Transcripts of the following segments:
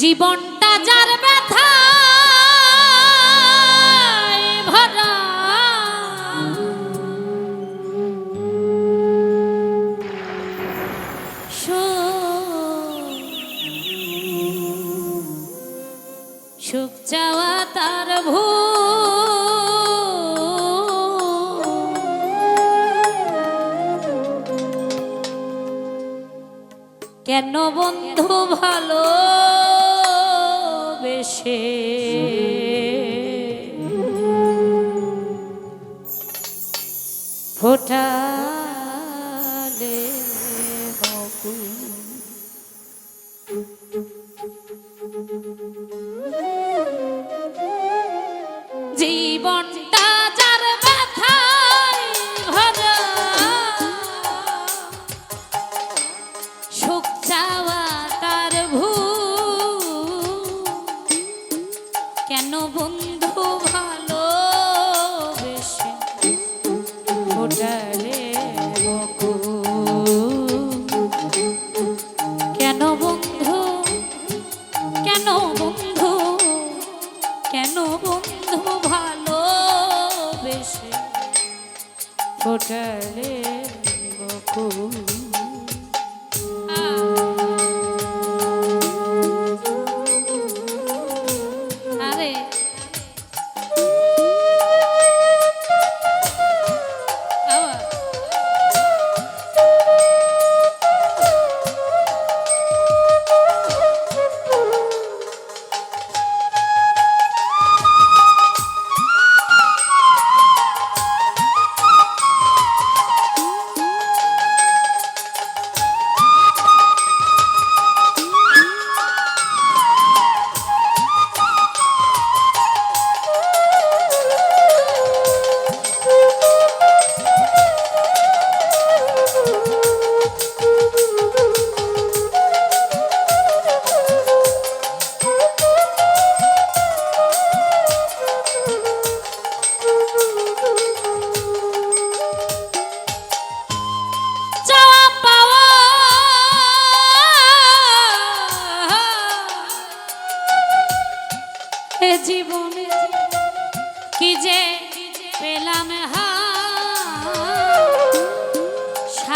জীবনটা যার ব্যথা ভরা। সুখ চাওয়া তার ভূ কেন বন্ধু ভালো বেশে? ফোটালে কেন বন্ধু? কেন বন্ধু ভালো বেশি ফোটালে বকুল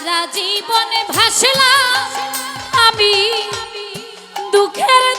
সারা জীবনে ভাসলাম আমি দুঃখের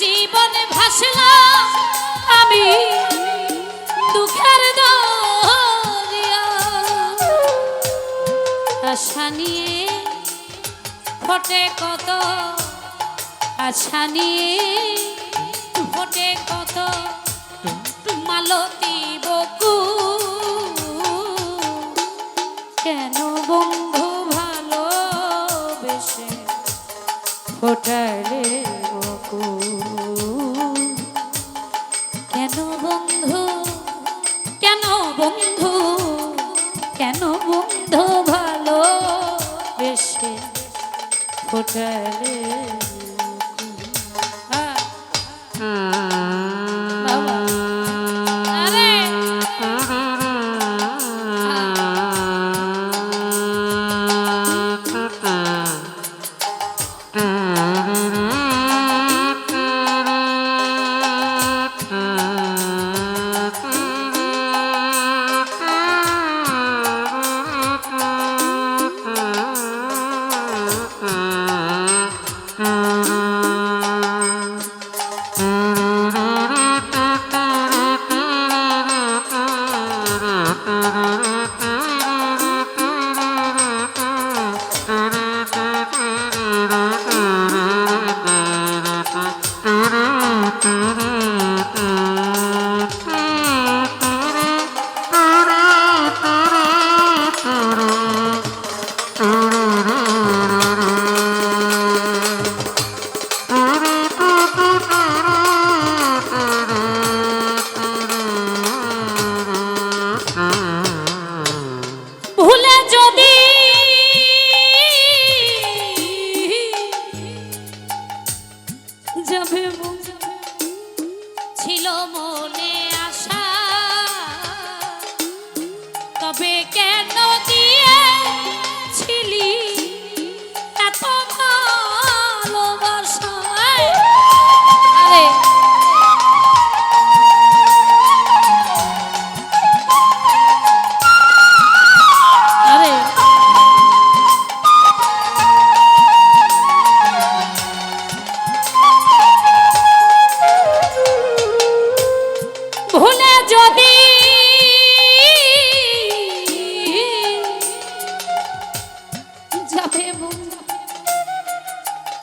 জীবনে ভাসলাম আমি দুঃখের দরিয়া। আশা নিয়ে ফটে কত, আশা নিয়ে ফোটে কত, মালতী বকু। কেন বন্ধু ভালো বেশে ফোটালে ফোটালে uh, uh.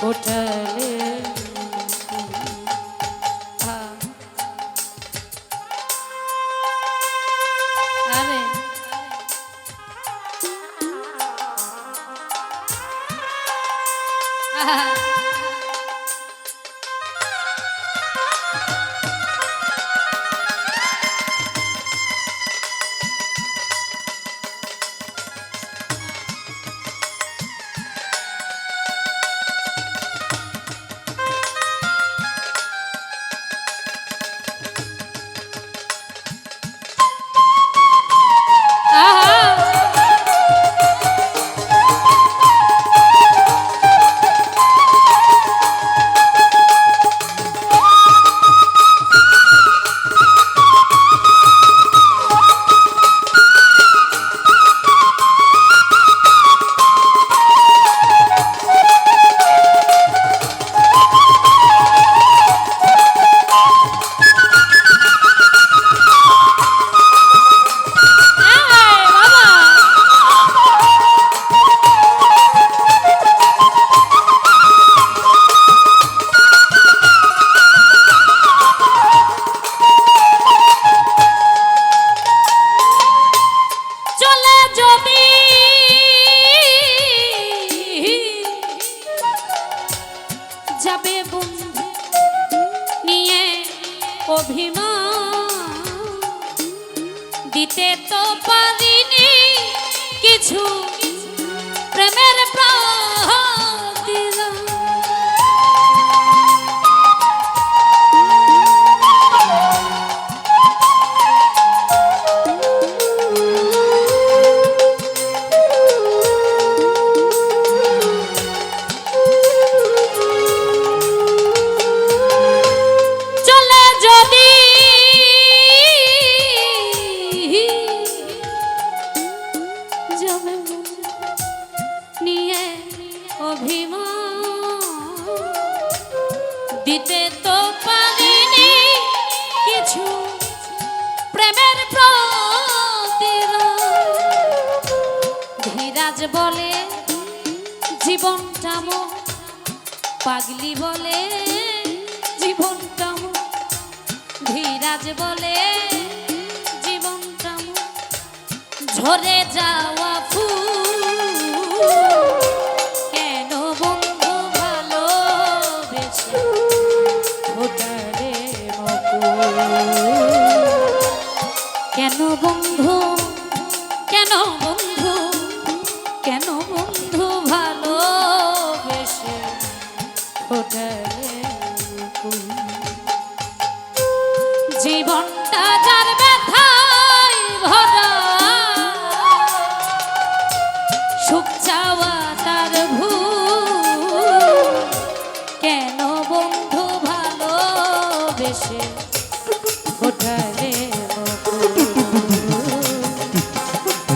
হোটেলে two. বলে জীবনটা মো। পাগলি বলে জীবনটা মো। ধীরাজ বলে জীবনটা মো। ঝরে যাওয়া জীবনটা যার ব্যথায় ভরা। সুখ চাওয়া তার ভুল। কেন বন্ধু ভালোবেসে ফোটালে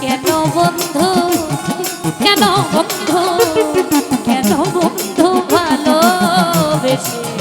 কেন বন্ধু কেন বন্ধু কেন বন্ধু ভালোবেসে